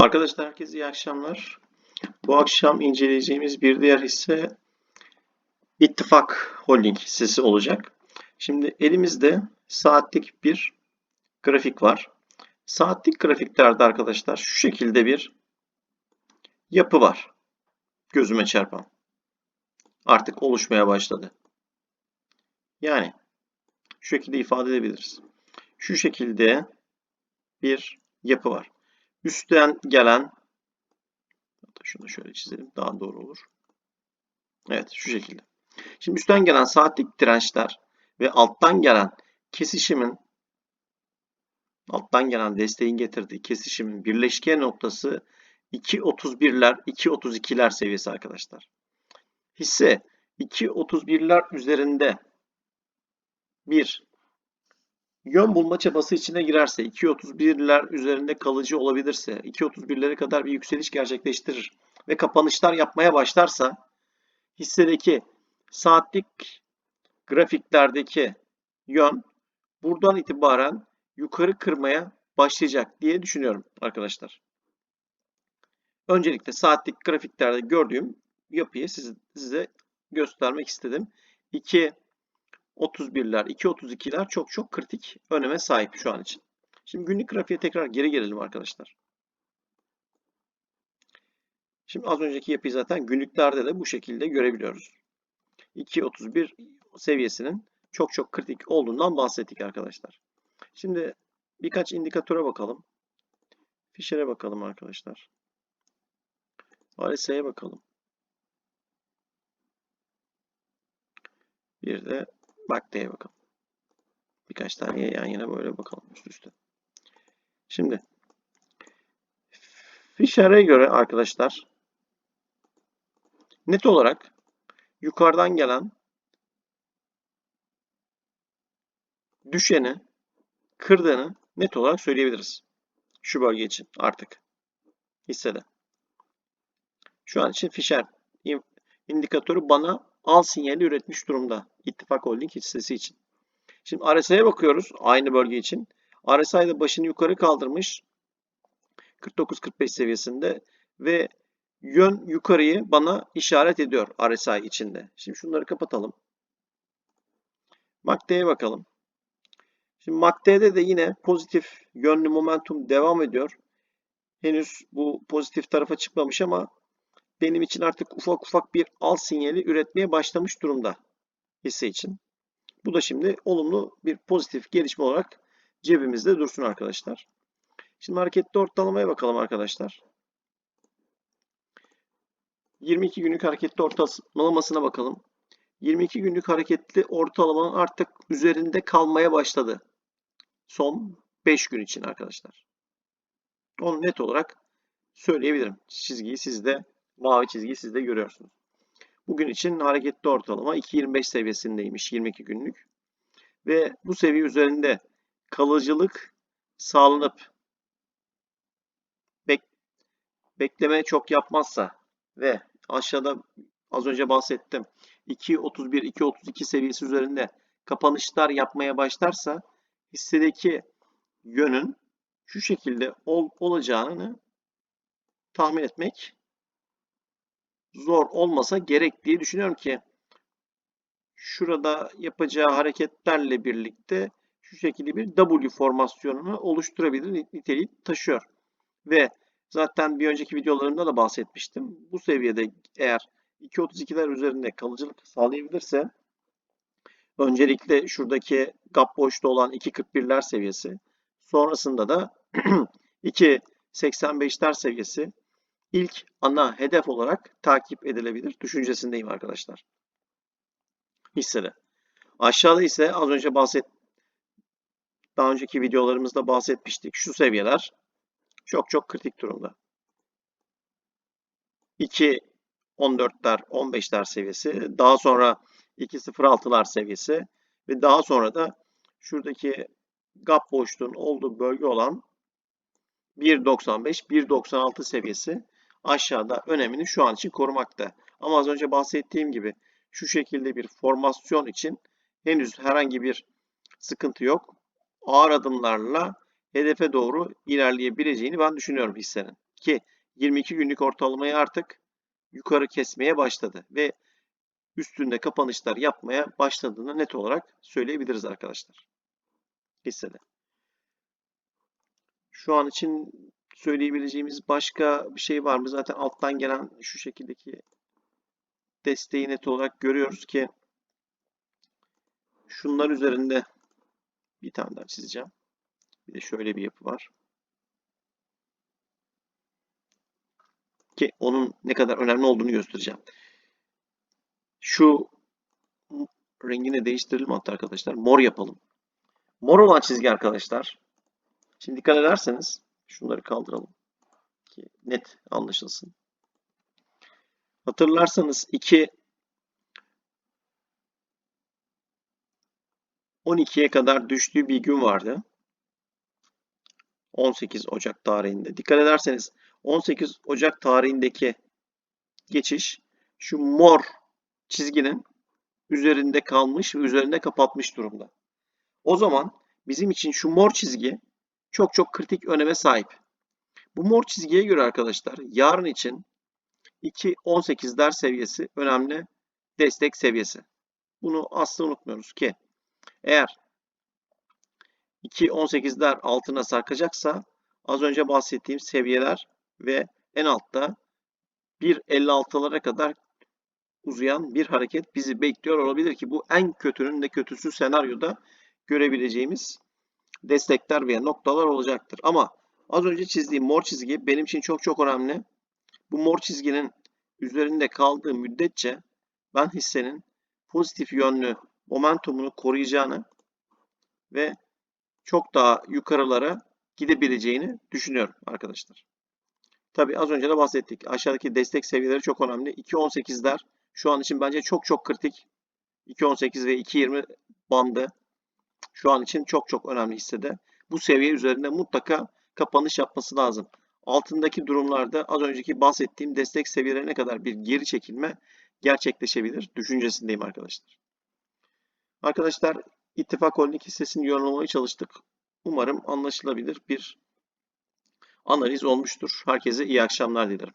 Arkadaşlar herkese iyi akşamlar. Bu akşam inceleyeceğimiz bir diğer hisse İttifak Holding hissesi olacak. Şimdi elimizde saatlik bir grafik var. Saatlik grafiklerde arkadaşlar şu şekilde bir yapı var. Gözüme çarpan. Artık oluşmaya başladı. Yani şu şekilde ifade edebiliriz. Şu şekilde bir yapı var. Üstten gelen şunu şöyle çizelim daha doğru olur. Evet şu şekilde. Şimdi üstten gelen saatlik dirençler ve alttan gelen kesişimin alttan gelen desteğin getirdiği kesişimin birleşke noktası 2.31'ler 2.32'ler seviyesi arkadaşlar. Hisse 2.31'ler üzerinde bir yön bulma çabası içine girerse, 2.31'ler üzerinde kalıcı olabilirse, 2.31'lere kadar bir yükseliş gerçekleştirir ve kapanışlar yapmaya başlarsa hissedeki saatlik grafiklerdeki yön buradan itibaren yukarı kırmaya başlayacak diye düşünüyorum arkadaşlar. Öncelikle saatlik grafiklerde gördüğüm yapıyı size, size göstermek istedim. 2 31'ler, 2.32'ler çok çok kritik öneme sahip şu an için. Şimdi günlük grafiğe tekrar geri gelelim arkadaşlar. Şimdi az önceki yapıyı zaten günlüklerde de bu şekilde görebiliyoruz. 2.31 seviyesinin çok çok kritik olduğundan bahsettik arkadaşlar. Şimdi birkaç indikatöre bakalım. Fisher'e bakalım arkadaşlar. RSI'ye bakalım. Bir de Bakteye bakalım. Birkaç tane yan yana böyle bakalım üst üste. Şimdi Fisher'e göre arkadaşlar net olarak yukarıdan gelen düşeni kırdığını net olarak söyleyebiliriz. Şu bölge için artık hissede. Şu an için Fisher indikatörü bana al sinyali üretmiş durumda İttifak Holding hissesi için. Şimdi RSI'ye bakıyoruz aynı bölge için. RSI de başını yukarı kaldırmış 49-45 seviyesinde ve yön yukarıyı bana işaret ediyor RSI içinde. Şimdi şunları kapatalım. MACD'ye bakalım. Şimdi MACD'de de yine pozitif yönlü momentum devam ediyor. Henüz bu pozitif tarafa çıkmamış ama benim için artık ufak ufak bir al sinyali üretmeye başlamış durumda hisse için. Bu da şimdi olumlu bir pozitif gelişme olarak cebimizde dursun arkadaşlar. Şimdi hareketli ortalamaya bakalım arkadaşlar. 22 günlük hareketli ortalamasına bakalım. 22 günlük hareketli ortalamanın artık üzerinde kalmaya başladı. Son 5 gün için arkadaşlar. Onu net olarak söyleyebilirim. Çizgiyi sizde mavi çizgiyi siz de görüyorsunuz. Bugün için hareketli ortalama 2.25 seviyesindeymiş 22 günlük. Ve bu seviye üzerinde kalıcılık sağlanıp bek bekleme çok yapmazsa ve aşağıda az önce bahsettim 2.31 2.32 seviyesi üzerinde kapanışlar yapmaya başlarsa hissedeki yönün şu şekilde ol, olacağını tahmin etmek zor olmasa gerek diye düşünüyorum ki şurada yapacağı hareketlerle birlikte şu şekilde bir W formasyonunu oluşturabilir niteliği taşıyor. Ve zaten bir önceki videolarımda da bahsetmiştim. Bu seviyede eğer 2.32'ler üzerinde kalıcılık sağlayabilirse öncelikle şuradaki gap boşta olan 2.41'ler seviyesi sonrasında da 2.85'ler seviyesi ilk ana hedef olarak takip edilebilir düşüncesindeyim arkadaşlar. Hissede. Aşağıda ise az önce bahset daha önceki videolarımızda bahsetmiştik. Şu seviyeler çok çok kritik durumda. 2 14'ler 15'ler seviyesi, daha sonra 2.06'lar seviyesi ve daha sonra da şuradaki gap boşluğun olduğu bölge olan 1.95 1.96 seviyesi aşağıda önemini şu an için korumakta. Ama az önce bahsettiğim gibi şu şekilde bir formasyon için henüz herhangi bir sıkıntı yok. Ağır adımlarla hedefe doğru ilerleyebileceğini ben düşünüyorum hissenin. Ki 22 günlük ortalamayı artık yukarı kesmeye başladı ve üstünde kapanışlar yapmaya başladığını net olarak söyleyebiliriz arkadaşlar. Hissede. Şu an için söyleyebileceğimiz başka bir şey var mı? Zaten alttan gelen şu şekildeki desteği net olarak görüyoruz ki şunlar üzerinde bir tane daha çizeceğim. Bir de şöyle bir yapı var. Ki onun ne kadar önemli olduğunu göstereceğim. Şu rengini değiştirelim hatta arkadaşlar. Mor yapalım. Mor olan çizgi arkadaşlar. Şimdi dikkat ederseniz şunları kaldıralım. Ki net anlaşılsın. Hatırlarsanız 2 12'ye kadar düştüğü bir gün vardı. 18 Ocak tarihinde. Dikkat ederseniz 18 Ocak tarihindeki geçiş şu mor çizginin üzerinde kalmış ve üzerinde kapatmış durumda. O zaman bizim için şu mor çizgi çok çok kritik öneme sahip. Bu mor çizgiye göre arkadaşlar yarın için 2.18'ler seviyesi önemli destek seviyesi. Bunu asla unutmuyoruz ki eğer 2.18'ler altına sarkacaksa az önce bahsettiğim seviyeler ve en altta 1.56'lara kadar uzayan bir hareket bizi bekliyor olabilir ki bu en kötünün de kötüsü senaryoda görebileceğimiz destekler veya noktalar olacaktır. Ama az önce çizdiğim mor çizgi benim için çok çok önemli. Bu mor çizginin üzerinde kaldığı müddetçe ben hissenin pozitif yönlü momentumunu koruyacağını ve çok daha yukarılara gidebileceğini düşünüyorum arkadaşlar. Tabi az önce de bahsettik. Aşağıdaki destek seviyeleri çok önemli. 2.18'ler şu an için bence çok çok kritik. 2.18 ve 2.20 bandı şu an için çok çok önemli hissede. Bu seviye üzerinde mutlaka kapanış yapması lazım. Altındaki durumlarda az önceki bahsettiğim destek seviyelerine kadar bir geri çekilme gerçekleşebilir düşüncesindeyim arkadaşlar. Arkadaşlar İttifak Holding hissesini yorumlamaya çalıştık. Umarım anlaşılabilir bir analiz olmuştur. Herkese iyi akşamlar dilerim.